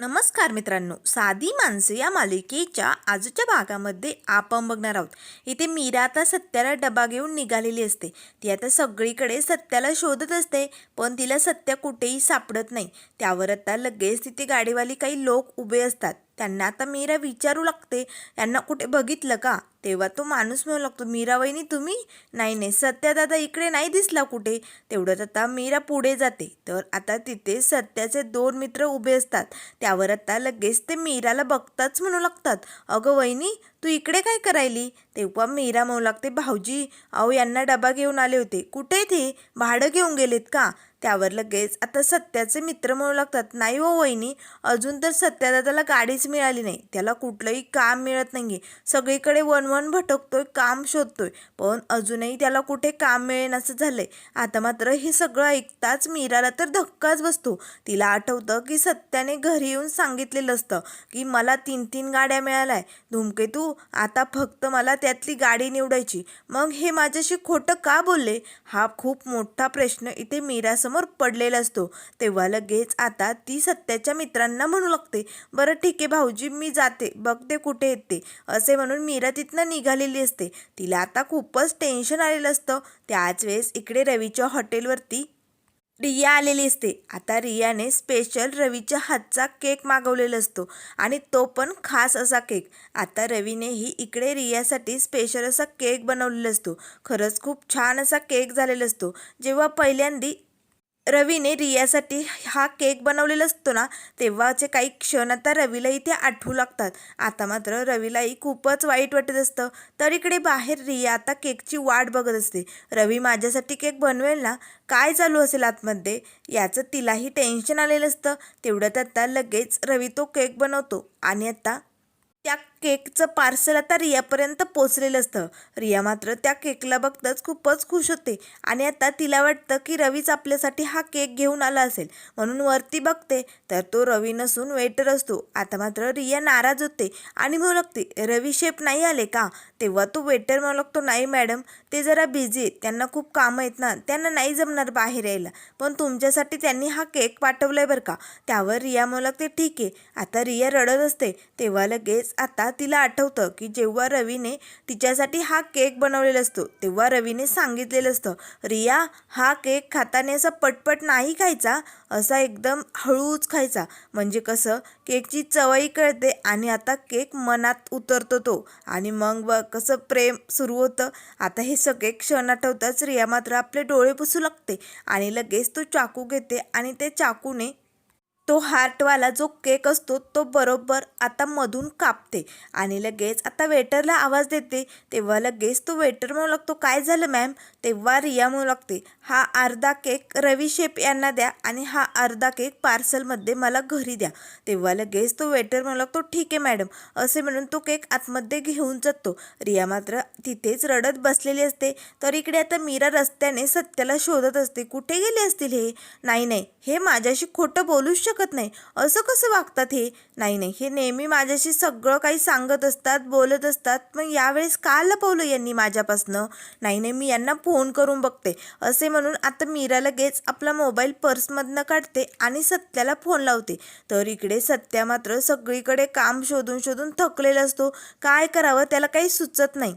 नमस्कार मित्रांनो साधी माणसं या मालिकेच्या आजच्या भागामध्ये आपण बघणार आहोत. इथे मीरा आता सत्याला डबा घेऊन निघालेली असते. ती आता सगळीकडे सत्याला शोधत असते पण तिला सत्या कुठेही सापडत नाही. त्यावर आता लगेच तिथे गाडीवाली काही लोक उभे असतात. त्यांना आता मीरा विचारू लागते. यांना कुठे बघितलं का? तेव्हा तो माणूस म्हणू लागतो मीरा वहिनी तुम्ही? नाही नाही सत्या दादा इकडे नाही दिसला कुठे. तेवढ्यात आता मीरा पुढे जाते. तर आता तिथे सत्याचे दोन मित्र उभे असतात. त्यावर आता लगेच ते मीराला बघताच म्हणू लागतात. अगं वहिनी तू इकडे काय करायली? तेव्हा मीरा म्हणू लागते भाऊजी अहो यांना डबा घेऊन आले होते. कुठे ते? भाडं घेऊन गेलेत का? त्यावर लगेच आता सत्याचे मित्र म्हणू लागतात नाही हो वहिनी अजून तर सत्यादादाला गाडीच मिळाली नाही. त्याला कुठलंही काम मिळत नाही सगळीकडे वन वन भटकतोय काम शोधतोय. पण अजूनही त्याला कुठे काम मिळेन असं झालंय. आता मात्र हे सगळं ऐकताच मीराला तर धक्काच बसतो. तिला आठवतं की सत्याने घरी येऊन सांगितलेलं असतं की मला तीन तीन गाड्या मिळाल्या धूमकेतू आता फक्त मला त्यातली गाडी निवडायची. मग हे माझ्याशी खोटं का बोलले? हा खूप मोठा प्रश्न इथे मीरासमोर पडलेला असतो. तेव्हा लगेच आता ती सत्याच्या मित्रांना म्हणू लागते. बरं ठीक आहे भाऊजी मी जाते. बघते कुठे येते असे म्हणून मीरा तिथनं निघालेली असते. तिला आता खूपच टेन्शन आलेलं असतं. त्याच वेळेस इकडे रवीच्या हॉटेलवरती रिया आलेली असते. आता रियाने स्पेशल रवीच्या हातचा केक मागवलेला असतो आणि तो पण खास असा केक आता रवीनेही इकडे रियासाठी स्पेशल असा केक बनवलेला असतो. खरंच खूप छान असा केक झालेला असतो. जेव्हा पहिल्यांदी रवीने रियासाठी हा केक बनवलेला असतो ना तेव्हाचे काही क्षण आता रवीला इथे आठवू लागतात. आता मात्र रवीलाही खूपच वाईट वाटत असतं. तर इकडे बाहेर रिया आता केकची वाट बघत असते. रवी माझ्यासाठी केक बनवेल ना? काय चालू असेल आतमध्ये? याचं तिलाही टेन्शन आलेलं असतं. तेवढ्यात आता लगेच रवी तो केक बनवतो. आणि आता त्या केकचं पार्सल आता रियापर्यंत पोचलेलं असतं. रिया मात्र त्या केकला बघताच खूपच खुश होते आणि आता तिला वाटतं की रवीच आपल्यासाठी हा केक घेऊन आला असेल. म्हणून वरती बघते तर तो रवी नसून वेटर असतो. आता मात्र रिया नाराज होते आणि म्हणू लागते रवी शेप नाही आले का? तेव्हा तो वेटर म्हणू लागतो नाही मॅडम ते जरा बिझी आहेत. त्यांना खूप कामं आहेत ना त्यांना नाही जमणार बाहेर यायला. पण तुमच्यासाठी त्यांनी हा केक पाठवलाय बरं का? त्यावर रिया म्हणू लागते ठीक आहे. आता रिया रडत असते तेव्हा लगेच आता तिला आठवतं की जेव्हा रवीने तिच्यासाठी हा केक बनवलेला असतो तेव्हा रवीने सांगितलेलं असतं रिया हा केक खाताने असा पटपट नाही खायचा असा एकदम हळूच खायचा. म्हणजे कसं केकची चवही कळते आणि आता केक मनात उतरतो तो. आणि मग ब कसं प्रेम सुरू होतं. आता हे सगळे क्षण आठवताच रिया मात्र आपले डोळे पुसू लागते आणि लगेच तो चाकू घेते आणि ते चाकूने तो हार्टवाला जो केक असतो तो बरोबर आता मधून कापते आणि लगेच आता वेटरला आवाज देते. तेव्हा लगेच तो वेटर म्हणू लागतो काय झालं मॅम? तेव्हा रिया म्हणू लागते हा अर्धा केक रवी शेप यांना द्या आणि हा अर्धा केक पार्सलमध्ये मला घरी द्या. तेव्हा लगेच तो वेटर म्हणू लागतो ठीक आहे मॅडम. असे म्हणून तो केक आतमध्ये घेऊन जातो. रिया मात्र तिथेच रडत बसलेली असते. तर इकडे आता मीरा रस्त्याने सत्याला शोधत असते कुठे गेले असतील हे? नाही नाही हे माझ्याशी खोटं बोलूच शक नाही. असं कसं वागतात हे? नाही नाही. हे नेहमी माझ्याशी सगळं काही सांगत असतात बोलत असतात. मग यावेळेस का लपवलं यांनी माझ्यापासनं? नाही नाही. मी यांना फोन करून बघते. असे म्हणून आता मीरा लगेच आपला मोबाईल पर्समधनं काढते आणि सत्याला फोन लावते. तर इकडे सत्या मात्र सगळीकडे काम शोधून शोधून थकलेला असतो. काय करावं त्याला काही सुचत नाही.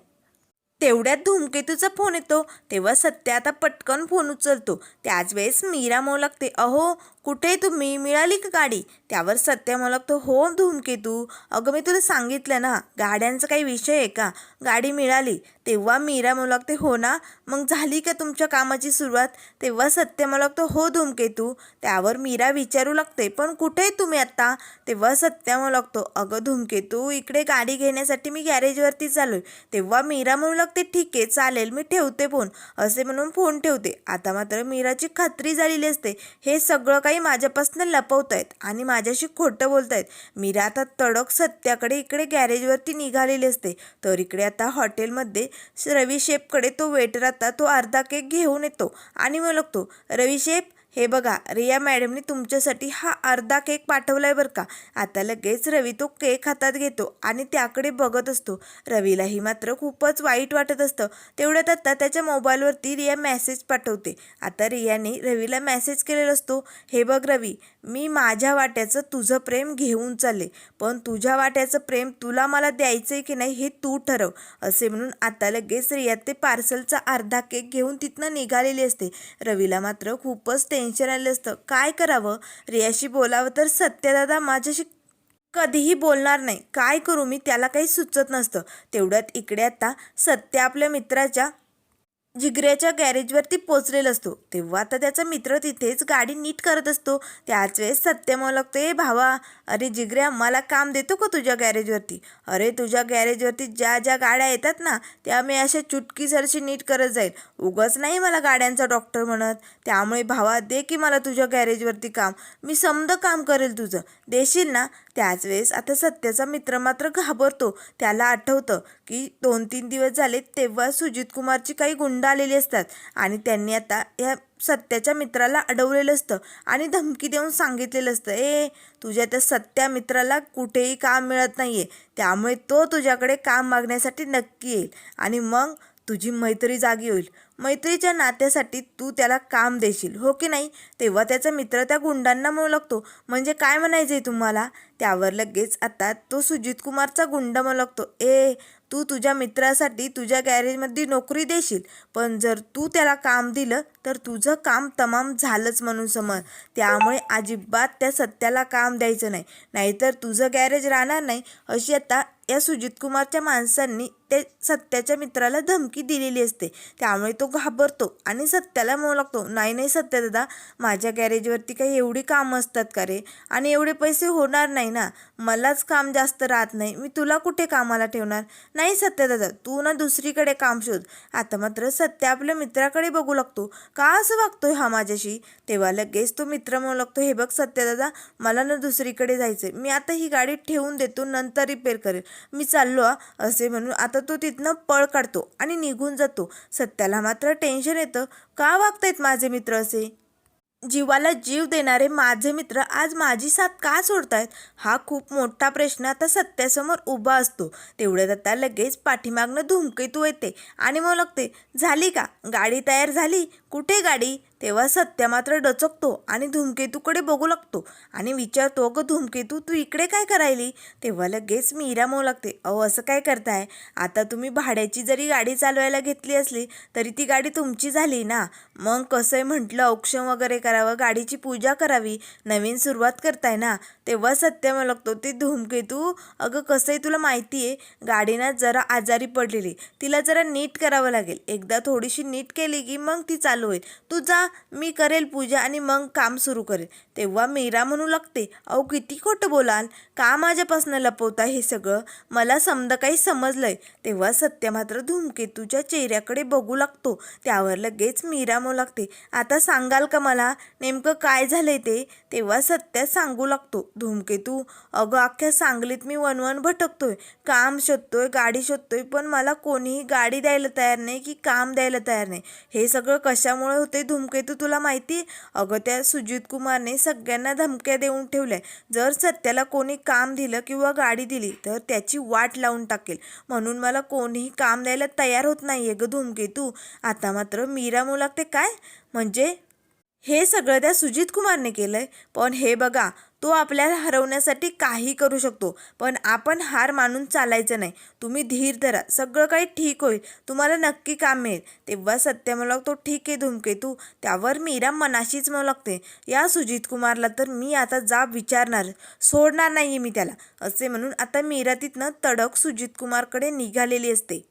तेवढ्यात धूमकेतूचा फोन येतो. तेव्हा सत्या आता पटकन फोन उचलतो. त्याच वेळेस मीरा म्हणू लागते अहो कुठे तुम्ही? मिळाली का गाडी? त्यावर सत्या मला तो हो धूमकेतू अगं मी तुला सांगितलं ना गाड्यांचा काही विषय आहे का? गाडी मिळाली. तेव्हा मीरा मला लागते हो ना. मग झाली का तुमच्या कामाची सुरुवात? तेव्हा सत्य मला तो हो धूमकेतू त्यावर मीरा विचारू लागते पण कुठे आहे तुम्ही आत्ता तेव्हा सत्या म्हणू लागतो अगं धूमकेतू इकडे गाडी घेण्यासाठी मी गॅरेजवरती चालू तेव्हा मीरा म्हणू लागते ठीक आहे चालेल मी ठेवते फोन. असे म्हणून फोन ठेवते. आता मात्र मीराची खात्री झालेली असते. हे सगळं काही माझ्यापासून लपवत आहेत आणि माझ्याशी खोटं बोलत आहेत मीरा आता तडक सत्याकडे इकडे गॅरेजवरती निघालेली असते. तर इकडे आता हॉटेलमध्ये रवी शेफकडे तो वेटर आता तो अर्धा केक घेऊन येतो आणि मग लागतो. रवी शेफ हे बघा रिया मॅडमने तुमच्यासाठी हा अर्धा केक पाठवलाय बरं का? आता लगेच रवी तो केक हातात घेतो आणि त्याकडे बघत असतो. रवीलाही मात्र खूपच वाईट वाटत असतं. तेवढ्यात आता त्याच्या मोबाईलवरती रिया मेसेज पाठवते. आता रियाने रवीला मेसेज केलेला असतो हे बघ रवी मी माझ्या वाट्याचं तुझं प्रेम घेऊन चालले पण तुझ्या वाट्याचं प्रेम तुला मला द्यायचं आहे की नाही हे तू ठरव असे म्हणून आता लगेच रिया ते पार्सलचा अर्धा केक घेऊन तिथनं निघालेली असते. रवीला मात्र खूपच टेन्शन आलं असतं काय करावं? रियाशी बोलावं तर सत्यदादा माझ्याशी कधीही बोलणार नाही. काय करू मी? त्याला काही सुचत नसतं. तेवढ्यात इकडे आता सत्य आपल्या मित्राच्या जिगऱ्याच्या गॅरेजवरती पोचलेला असतो. तेव्हा आता त्याचा मित्र तिथेच गाडी नीट करत असतो. त्याच वेळेस सत्य मला लागतो ए भावा अरे जिगऱ्या मला काम देतो का तुझ्या गॅरेजवरती? अरे तुझ्या गॅरेजवरती ज्या ज्या गाड्या येतात ना त्या मी अशा चुटकीसरशी नीट करत जाईल. उगाच नाही मला गाड्यांचा डॉक्टर म्हणत. त्यामुळे भावा दे की मला तुझ्या गॅरेजवरती काम. मी समद काम करेल तुझं. देशील ना? त्याच वेळेस आता सत्याचा मित्र मात्र घाबरतो. त्याला आठवतं की दोन तीन दिवस झाले तेव्हा सुजित कुमारची काही गुंड आलेली असतात. आणि त्यांनी आता या सत्याच्या मित्राला अडवलेलं असतं. आणि धमकी देऊन सांगितलेलं असतं ए तुझ्या त्या सत्या मित्राला कुठेही काम मिळत नाही आहे त्यामुळे तो तुझ्याकडे काम मागण्यासाठी नक्की येईल. आणि मग तुझी मैत्री जागी होईल. मैत्रीच्या नात्यासाठी तू त्याला काम देशील हो की नाही? तेव्हा त्याचा मित्र त्या गुंडांना म्हणू लागतो म्हणजे काय म्हणायचं आहे तुम्हाला? त्यावर लगेच आता तो सुजित कुमारचा गुंड म्हणू लागतो ए तू तुझ्या मित्रासाठी तुझ्या गॅरेजमध्ये नोकरी देशील पण जर तू त्याला काम दिलं तर तुझं काम तमाम झालंच म्हणून समज. त्यामुळे अजिबात त्या सत्याला काम द्यायचं नाही. नाहीतर तुझं गॅरेज राहणार नाही. अशी आता या सुजित कुमारच्या माणसांनी ते सत्याच्या मित्राला धमकी दिलेली असते. त्यामुळे तो घाबरतो आणि सत्याला म्हणू लागतो. नाही नाही सत्य दादा माझ्या गॅरेजवरती काही एवढी कामं असतात का रे? आणि एवढे पैसे होणार नाही ना? मलाच काम जास्त राहत नाही. मी तुला कुठे कामाला ठेवणार? नाही सत्य दादा तू ना दुसरीकडे काम शोध. आता मात्र सत्य आपल्या मित्राकडे बघू लागतो. का असं वागतोय हा माझ्याशी? तेव्हा लगेच तो मित्र म्हणू लागतो. हे बघ सत्य दादा मला ना दुसरीकडे जायचंय. मी आता ही गाडी ठेवून देतो नंतर रिपेअर करेल. मी चाललो असे म्हणून आता तो तिथनं पळ काढतो आणि निघून जातो. सत्याला मात्र टेन्शन येतं. का वागतायत माझे मित्र असे? जीवाला जीव देणारे माझे मित्र आज माझी साथ का सोडतायत? हा खूप मोठा प्रश्न आता सत्यासमोर उभा असतो. तेवढ्यात आता लगेच पाठीमागनं धुमकेतू येते आणि मग लागते झाली का? गाडी तयार झाली? कुठे गाडी? तेव्हा सत्य मात्र डचकतो आणि धूमकेतूकडे बघू लागतो. आणि विचारतो अगं धूमकेतू तू इकडे काय करायली? तेव्हा लगेच मीरा मऊ लागते अहो असं काय करताय? आता तुम्ही भाड्याची जरी गाडी चालवायला घेतली असली तरी ती गाडी तुमची झाली ना? मग कसं आहे म्हटलं औक्षण वगैरे करावं गाडीची पूजा करावी. नवीन सुरुवात करताय ना? तेव्हा सत्य मला लागतो. ते धूमकेतू अगं कसं आहे तुला माहिती आहे गाडीनं जरा आजारी पडलेली. तिला जरा नीट करावं लागेल. एकदा थोडीशी नीट केली की मग ती चालू होईल. तू जा मी करेल पूजा आणि मग काम सुरू करेल. तेव्हा मीरा म्हणू लागते अहो किती खोटं बोलाल? का माझ्यापासनं लपवता हे सगळं? मला समजा काही समजलंय. तेव्हा सत्य मात्र धूमकेतूच्या चेहऱ्याकडे बघू लागतो. त्यावर लगेच मीरा म्हणू लागते आता सांगाल का मला? नेमकं काय झालंय ते? तेव्हा सत्य सांगू लागतो धूमकेतू अगं अख्ख्या सांगलीत मी वनवन भटकतोय. काम शोधतोय गाडी शोधतोय पण मला कोणीही गाडी द्यायला तयार नाही की काम द्यायला तयार नाही. हे सगळं कशामुळे होते धूमकेतू तुला माहिती? अगं त्या सुजित कुमारने सगळ्यांना धमक्या देऊन ठेवल्या. जर सत्याला कोणी काम दिलं किंवा गाडी दिली तर त्याची वाट लावून टाकेल. म्हणून मला कोणीही काम द्यायला तयार होत नाही आहे गं धूमकेतू आता मात्र मीरा मुलागते काय? म्हणजे हे सगळं त्या सुजित कुमारने आहे पण हे बघा तो आपल्याला हरवण्यासाठी काही करू शकतो पण आपण हार मानून चालायचं नाही. तुम्ही धीर धरा सगळं काही ठीक होईल तुम्हाला नक्की काम मिळेल. तेव्हा सत्य मला लागतो ठीक आहे धूमकेतू त्यावर मीरा मनाशीच म्हणू लागते या सुजित कुमारला तर मी आता जाब विचारणार सोडणार नाही मी त्याला. असे म्हणून आता मीरा तिथनं तडक सुजित कुमारकडे निघालेली असते.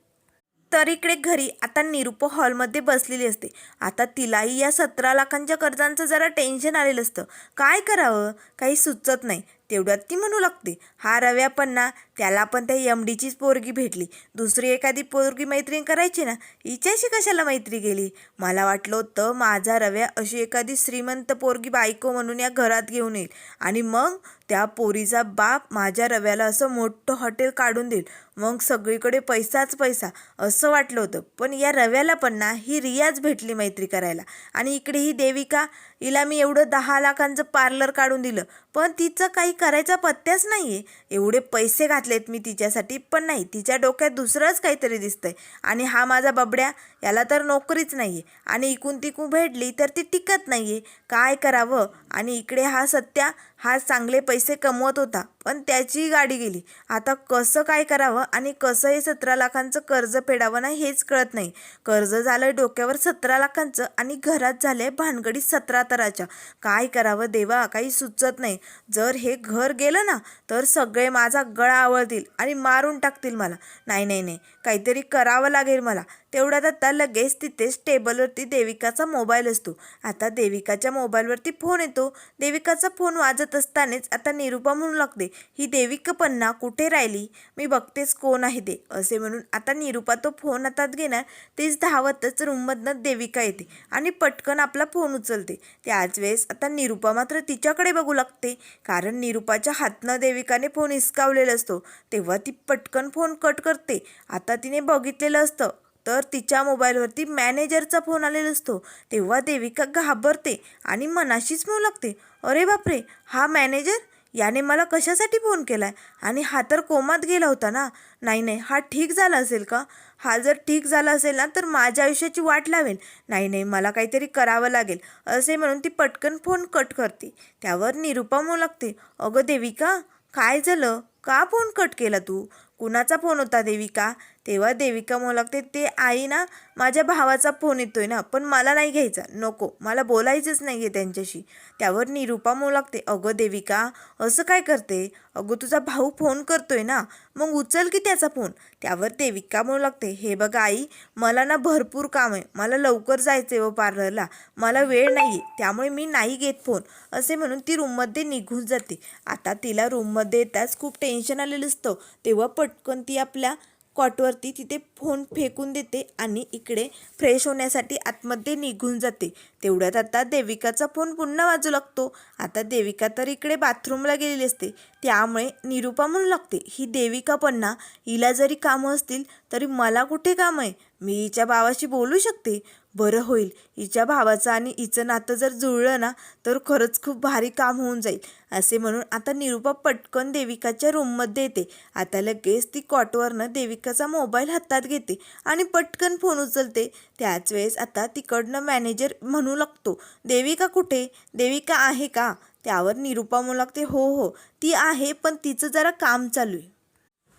तर इकडे घरी आता निरुप हॉलमध्ये बसलेली असते. आता तिलाही या सतरा लाखांच्या कर्जांचं जरा टेन्शन आलेलं असतं. काय करावं? काही सुचत नाही. तेवढ्यात ती म्हणू लागते हा रव्या पण ना त्याला पण त्या एम डीचीच पोरगी भेटली. दुसरी एखादी पोरगी मैत्रीण करायची ना हिच्याशी कशाला मैत्री गेली मला वाटलं होतं माझा रव्या अशी एखादी श्रीमंत पोरगी बायको म्हणून या घरात घेऊन येईल. आणि मग त्या पोरीचा बाप माझ्या रव्याला असं मोठं हॉटेल काढून देईल. मग सगळीकडे पैसाच पैसा असं वाटलं होतं. पण या रव्याला पण ना ही रियाज भेटली मैत्री करायला. आणि इकडे ही देविका हिला मी एवढं दहा लाखांचं पार्लर काढून दिलं. पण तिचं काही करायचा पत्त्याच नाही आहे एवढे पैसे घातलेत मी तिच्यासाठी पण नाही. तिच्या डोक्यात दुसरंच काहीतरी दिसतंय. आणि हा माझा बबड्या याला तर नोकरीच नाही आहे आणि इकून तिकून भेटली तर ती टिकत नाही आहे काय करावं? आणि इकडे हा सत्या हा चांगले पैसे कमवत होता. पण त्याची गाडी गेली. आता कसं काय करावं? आणि कसं हे सतरा लाखांचं कर्ज फेडावं ना हेच कळत नाही. कर्ज झालं डोक्यावर सतरा लाखांचं आणि घरात झालंय भानगडी सतरा कातराच्या काय करावं देवा काही सुचत नाही. जर हे घर गेलं ना तर सगळे माझा गळा आवळतील आणि मारून टाकतील मला. नाही नाही नाही. काहीतरी करावं लागेल मला. तेवढ्यात आता लगेच तिथेच टेबलवरती देविकाचा मोबाईल असतो. आता देविकाच्या मोबाईलवरती फोन येतो. देविकाचा फोन वाजत असतानाच आता निरुपा म्हणू लागते ही देविका पन्ना कुठे राहिली? मी बघतेच कोण आहे ते. असे म्हणून आता निरुपा तो फोन हातात घेणार तेच धावतच रूममधनं देविका येते आणि पटकन आपला फोन उचलते. त्याच वेळेस आता निरुपा मात्र तिच्याकडे बघू लागते कारण निरुपाच्या हातनं देविकाने फोन हिसकावलेला असतो. तेव्हा ती पटकन फोन कट करते. आता तिने बघितलेलं असतं तर तिच्या मोबाईलवरती मॅनेजरचा फोन आलेला असतो. तेव्हा देविका घाबरते आणि मनाशीच म्हणू लागते अरे बापरे हा मॅनेजर? याने मला कशासाठी फोन केलाय? आणि हा तर कोमात गेला होता ना? नाही नाही हा ठीक झाला असेल का? हा जर ठीक झाला असेल ना तर माझ्या आयुष्याची वाट लावेल. नाही नाही मला काहीतरी करावं लागेल असे म्हणून ती पटकन फोन कट करते. त्यावर निरुपा म्हणू लागते अगं देविका काय झालं? का फोन कट केला तू? कुणाचा फोन होता देविका? तेव्हा देविका म्हणू लागते ते आई ना माझ्या भावाचा फोन येतोय ना पण मला नाही घ्यायचा नको मला बोलायचंच नाही आहे त्यांच्याशी. त्यावर निरुपा म्हणू लागते अगं देविका असं काय करते? अगं तुझा भाऊ फोन करतोय ना मग उचल की त्याचा फोन. त्यावर देविका म्हणू लागते हे बघा आई मला ना भरपूर काम आहे मला लवकर जायचं आहे हो व पार्लरला मला वेळ नाही आहे त्यामुळे मी नाही घेत फोन. असे म्हणून ती रूममध्ये निघून जाते. आता तिला रूममध्ये येताच खूप टेन्शन आलेलं असतं. तेव्हा पटकन ती आपल्या कॉटवरती तिथे फोन फेकून देते आणि इकडे फ्रेश होण्यासाठी आतमध्ये निघून जाते. तेवढ्यात आता देविकाचा फोन पुन्हा वाजू लागतो. आता देविका तर इकडे बाथरूमला गेलेली असते. त्यामुळे निरुपा म्हणू लागते ही देविका पण ना हिला जरी कामं असतील तरी मला कुठे काम आहे? मी हिच्या भावाशी बोलू शकते? बरं होईल. हिच्या भावाचं आणि हिचं नातं जर जुळलं ना तर खरंच खूप भारी काम होऊन जाईल असे म्हणून आता निरुपा पटकन देविकाच्या रूममध्ये येते. आता लगेच ती कॉटवरनं देविकाचा मोबाईल हातात घेते आणि पटकन फोन उचलते. त्याच वेळेस आता तिकडनं मॅनेजर म्हणू लागतो देविका कुठे? देविका आहे का? त्यावर निरुपा म्हणू लागते हो हो ती आहे पण तिचं जरा काम चालू आहे.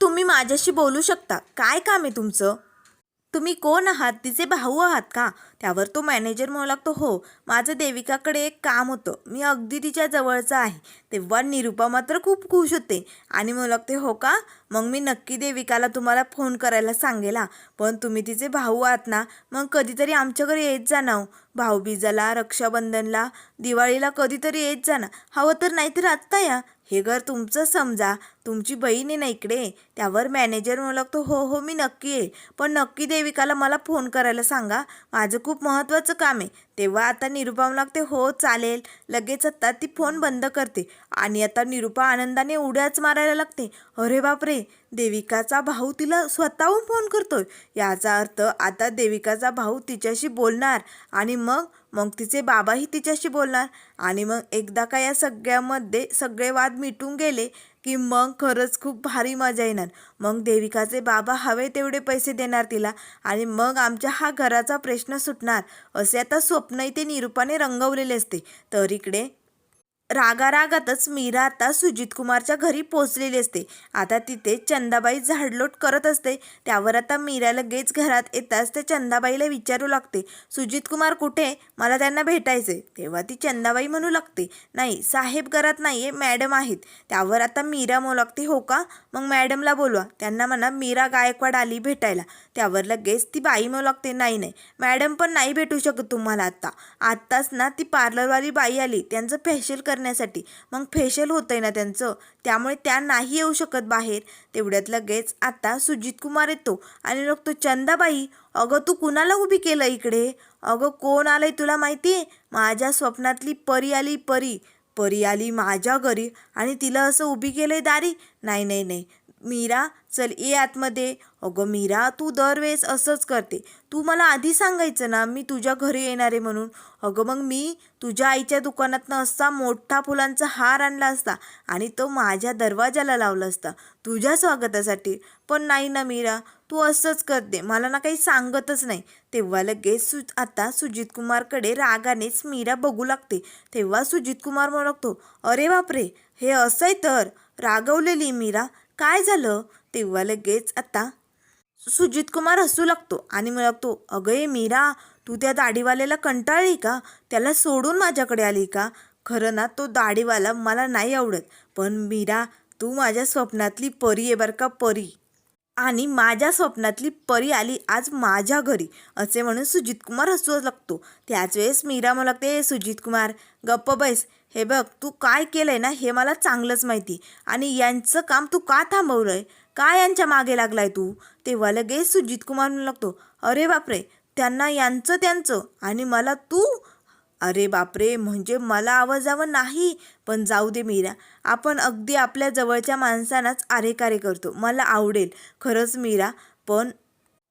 तुम्ही माझ्याशी बोलू शकता. काय काम आहे तुमचं? तुम्ही कोण आहात? तिचे भाऊ आहात का? त्यावर तो मॅनेजर म्हणू लागतो हो माझं देविकाकडे एक काम होतं. मी अगदी तिच्या जवळचं आहे. तेव्हा निरुपा मात्र खूप खुश होते आणि म्हणू लागते हो का? मग मी नक्की देविकाला तुम्हाला फोन करायला सांगेला. पण तुम्ही तिचे भाऊ आहात ना मग कधीतरी आमच्याकडे येत जा ना हो. भाऊबीजाला रक्षाबंधनला दिवाळीला कधीतरी येत जा ना. हवं तर नाहीतर आत्ता या. हे घर तुमचं समजा. तुमची बहीण आहे ना इकडे? त्यावर मॅनेजर म्हणू लागतो हो हो मी नक्की आहे. पण नक्की देविकाला मला फोन करायला सांगा. माझं खूप महत्त्वाचं काम आहे. तेव्हा आता निरुपा म्हणू लागते हो चालेल. लगेच आता ती फोन बंद करते. आणि आता निरुपा आनंदाने उड्याच मारायला लागते. अरे बापरे! देविकाचा भाऊ तिला स्वतःहून फोन करतोय. याचा अर्थ आता देविकाचा भाऊ तिच्याशी बोलणार. आणि मग? मग तिचे बाबाही तिच्याशी बोलणार. आणि मग एकदा का या सगळ्यामध्ये सगळे वाद मिटून गेले. की मग खरंच खूप भारी मजा येणार. मग देविकाचे बाबा हवे तेवढे पैसे देणार तिला आणि मग आमच्या हा घराचा प्रश्न सुटणार. असे आता स्वप्नही ते निरूपाने रंगवलेले असते. तर इकडे रागारागातच मीरा आता सुजित कुमारच्या घरी पोचलेली असते. आता तिथे चंदाबाई झाडलोट करत असते. त्यावर आता मीरा लगेच घरात येताच ते चंदाबाईला विचारू लागते. सुजित कुमार कुठे? मला त्यांना भेटायचे तेव्हा ती चंदाबाई म्हणू लागते. नाही साहेब घरात नाही आहे मॅडम आहेत. त्यावर आता मीरा म्हणू लागते हो का? मग मॅडमला बोलवा. त्यांना म्हणा मीरा गायकवाड आली भेटायला. त्यावर लगेच ती बाई म्हणू लागते नाही नाही मॅडम पण नाही भेटू शकत तुम्हाला आत्ता आत्ताच ना ती पार्लरवाली बाई आली त्यांचं फेशियल करण्यासाठी. मग फेशियल होतं आहे ना त्यांचं. त्यामुळे त्या नाही येऊ शकत बाहेर. तेवढ्यात लगेच आता सुजित कुमार येतो आणि मग तो चंदाबाई अगं तू कुणाला उभी केलं इकडे? अगं कोण आलंय तुला माहिती? आहे माझ्या स्वप्नातली परी आली परी. परी आली माझ्या घरी आणि तिला असं उभी केलंय दारी. नाही नाही नाही मीरा चल ये आतमध्ये. अगं मीरा तू दरवेळेस असंच करते. तू मला आधी सांगायचं ना मी तुझ्या घरी येणार आहे म्हणून. अगं मग मी तुझ्या आईच्या दुकानातनं असा मोठा फुलांचा हार आणला असता आणि तो माझ्या दरवाजाला लावला असता. तुझ्या स्वागतासाठी. पण नाही ना मीरा तू असंच करते. मला ना काही सांगतच नाही. तेव्हा लगेच सु आता सुजित कुमारकडे रागानेच मीरा बघू लागते. तेव्हा सुजित कुमार म्हणतो अरे बापरे हे असंय तर. रागवलेली मीरा काय झालं? तेव्हा लगेच आता सुजित कुमार हसू लागतो आणि मग लागतो अगं मीरा तू त्या दाढीवाल्याला कंटाळली का? त्याला सोडून माझ्याकडे आली का? खरं ना तो दाढीवाला मला नाही आवडत. पण मीरा तू माझ्या स्वप्नातली परी आहे बरं का परी. आणि माझ्या स्वप्नातली परी आली आज माझ्या घरी. असे म्हणून सुजित कुमार हसू लागतो. त्याच वेळेस मीरा मला लागते सुजित कुमार गप्प बैस. हे बघ तू काय केलंय ना हे मला चांगलंच माहिती. आणि यांचं काम तू का थांबवलंय? का यांच्या मागे लागलाय तू? तेव्हा लगेच सुजित कुमार म्हणू लागतो अरे बापरे त्यांना यांचं त्यांचं. आणि मला तू? अरे बापरे म्हणजे मला आवाजावं नाही? पण जाऊ दे मीरा आपण अगदी आपल्या जवळच्या माणसांनाच आरेकारे करतो. मला आवडेल खरंच मीरा पण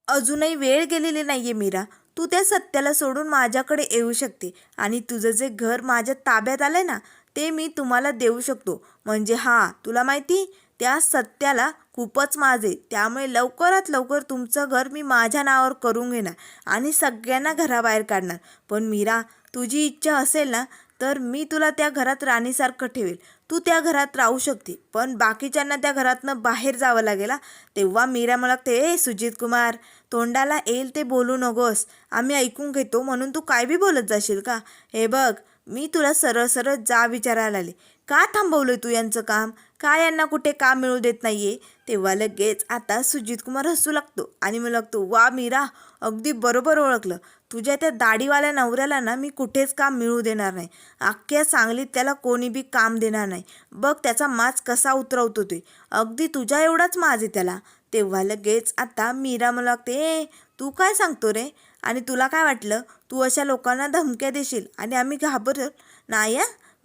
अजूनही वेळ गेलेली नाही आहे मीरा. तू त्या सत्याला सोडून माझ्याकडे येऊ शकते आणि तुझं जे घर माझ्या ताब्यात आलंय ना ते मी तुम्हाला देऊ शकतो. म्हणजे हां तुला माहिती त्या सत्याला खूपच माझे त्यामुळे लवकरात लवकर तुमचं घर मी माझ्या नावावर करून घेणार आणि सगळ्यांना घराबाहेर काढणार. पण मीरा तुझी इच्छा असेल ना तर मी तुला त्या घरात राणीसारखं ठेवेल. तू त्या घरात राहू शकते. पण बाकीच्यांना त्या घरातनं बाहेर जावं लागेल तेव्हा मीरा मला ते ए सुजित कुमार तोंडाला येईल ते बोलू नकोस. आम्ही ऐकून घेतो म्हणून तू काय बी बोलत जाशील का? हे बघ मी तुला सरळ सरळ जा विचारायला आले का थांबवलं तू यांचं काम? का यांना कुठे काम मिळू देत नाहीये? तेव्हा लगेच आता सुजित कुमार हसू लागतो आणि मी लागतो वा मीरा अगदी बरोबर ओळखलं. तुझ्या त्या दाढीवाल्या नवऱ्याला ना मी कुठेच काम मिळू देणार नाही. अख्ख्या सांगलीत त्याला कोणी बी काम देणार नाही. बघ त्याचा माज कसा उतरवतो ते. अगदी तुझ्या एवढाच माज आहे त्याला. तेव्हा लगेच आता मीरा मला लागते ए तू काय सांगतो रे? आणि तुला काय वाटलं? तू अशा लोकांना धमक्या देशील आणि आम्ही घाबरल? नाही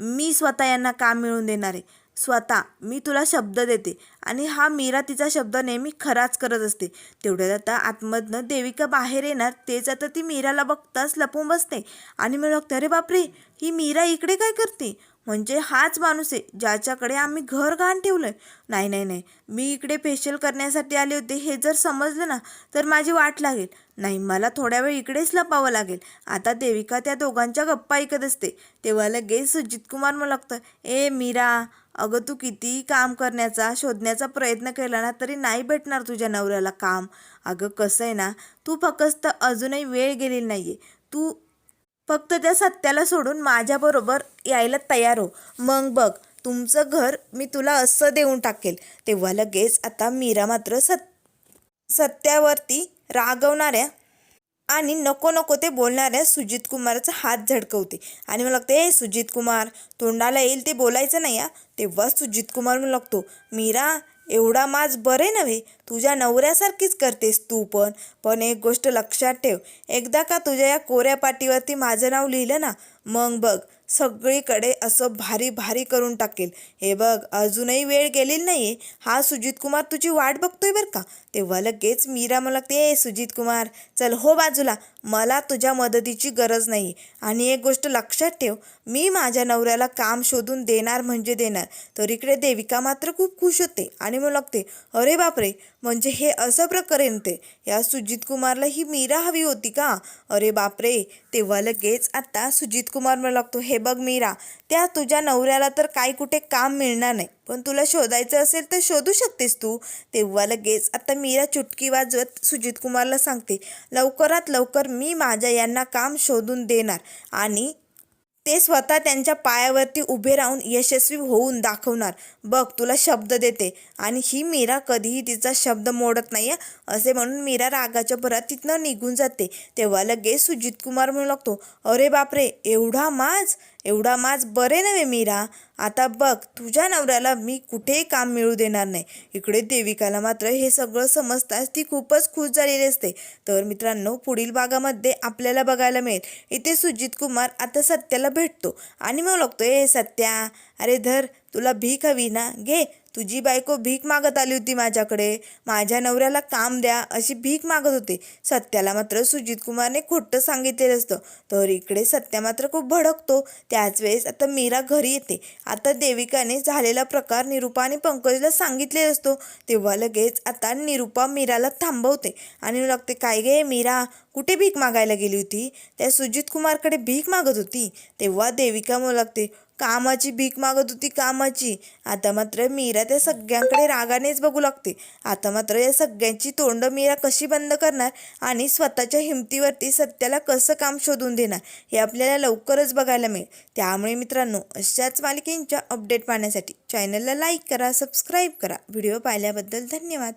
मी स्वतः यांना काम मिळवून देणार. आहे स्वतः मी तुला शब्द देते आणि हा मीरा तिचा शब्द नेहमी खराच करत असते. तेवढ्यात आता आतमधनं देविका बाहेर येणार तेच आता ती मीराला बघताच लपून बसते. आणि मी बघते अरे बापरे ही मीरा इकडे काय करते? म्हणजे हाच माणूस आहे ज्याच्याकडे आम्ही घर घाण ठेवलं आहे नाही नाही नाही मी इकडे फेशियल करण्यासाठी आले होते हे जर समजलं ना तर माझी वाट लागेल. नाही मला थोड्या वेळ इकडेच लपावं लागेल. आता देविका त्या दोघांच्या गप्पा ऐकत असते. तेव्हा लगेच सुजित कुमार मला लागतं ए मीरा अगं तू कितीही काम करण्याचा शोधण्याचा प्रयत्न केला ना तरी नाही भेटणार तुझ्या नवऱ्याला काम. अगं कसं आहे ना तू फक्त अजूनही वेळ गेलेली नाही आहे तू फक्त त्या सत्याला सोडून माझ्याबरोबर यायला तयार हो. मग बघ तुमचं घर मी तुला असं देऊन टाकेल. तेव्हा लगेच आता मीरा मात्र सत सत्यावरती रागवणाऱ्या आणि नको नको ते बोलणाऱ्या सुजित कुमारचा हात झडकवते. आणि मला लागते ए सुजित कुमार तोंडाला येईल ते बोलायचं नाही या तेव्हा सुजित कुमार म्हणू लागतो मीरा एवढा माज बरे नव्हे तुझ्या नवऱ्यासारखीच करतेस तू पण. पण एक गोष्ट लक्षात ठेव एकदा का तुझ्या या कोऱ्या पाटीवरती माझं नाव लिहिलं ना मग बघ सगळीकडे असं भारी भारी करून टाकेल. हे बघ अजूनही वेळ गेलेली नाही आहे हा सुजित कुमार तुझी वाट बघतोय बरं का? तेव्हा लगेच मीरा मला ते सुजित कुमार चल हो बाजूला. मला तुझ्या मदतीची गरज नाही. आणि एक गोष्ट लक्षात ठेव मी माझ्या नवऱ्याला काम शोधून देणार म्हणजे देणार. तर इकडे देविका मात्र खूप खुश होते आणि मग लागते अरे बापरे म्हणजे हे असं प्रकारे ते? या सुजित कुमारला ही मीरा हवी होती का? अरे बापरे तेव्हा लगेच आता सुजित कुमार मला लागतो हे बघ मीरा त्या तुझ्या नवऱ्याला तर काही कुठे काम मिळणार नाही. पण तुला शोधायचं असेल तर शोधू शकतेस तू. तेव्हा लगेच आता मीरा चुटकी वाजवत सुजित कुमारला सांगते लवकरात लवकर मी माझ्या यांना काम शोधून देणार आणि ते स्वतः त्यांच्या पायावरती उभे राहून यशस्वी होऊन दाखवणार. बघ तुला शब्द देते आणि ही मीरा कधीही तिचा शब्द मोडत नाही असे म्हणून मीरा रागाच्या भरात तिथनं निघून जाते. तेव्हा लगेच सुजित कुमार म्हणू लागतो अरे बापरे एवढा माज एवढा माज बरे नव्हे मीरा. आता बघ तुझ्या नवऱ्याला मी कुठेही काम मिळू देणार नाही. इकडे देविकाला मात्र हे सगळं समजताच ती खूपच खुश झालेली असते. तर मित्रांनो पुढील भागामध्ये आपल्याला बघायला मिळेल. इथे सुजित कुमार आता सत्याला भेटतो. आणि मग लागतो ए सत्या अरे धर तुला भीक हवी ना घे. तुझी बायको भीक मागत आली होती माझ्याकडे. माझ्या नवऱ्याला काम द्या अशी भीक मागत होते. सत्याला मात्र सुजित कुमारने खोटं सांगितलेलं असतं. तर इकडे सत्या मात्र खूप भडकतो. त्याच वेळेस आता मीरा घरी येते. आता देविकाने झालेला प्रकार निरुपा आणि पंकजला सांगितलेला असतो. तेव्हा लगेच आता निरुपा मीराला थांबवते. आणि लागते काय गे मीरा? कुठे भीक मागायला गेली होती? त्या सुजित कुमारकडे भीक मागत होती. तेव्हा देविका मला लागते कामाची भीक मागत होती कामाची. आता मात्र मीरा त्या सगळ्यांकडे रागानेच बघू लागते. आता मात्र या सगळ्यांची तोंड मीरा कशी बंद करणार आणि स्वतःच्या हिमतीवरती सत्याला कसं काम शोधून देणार हे आपल्याला लवकरच बघायला मिळेल. त्यामुळे मित्रांनो अशाच मालिकेंच्या अपडेट पाहण्यासाठी चॅनलला लाईक करा सबस्क्राईब करा. व्हिडिओ पाहिल्याबद्दल धन्यवाद.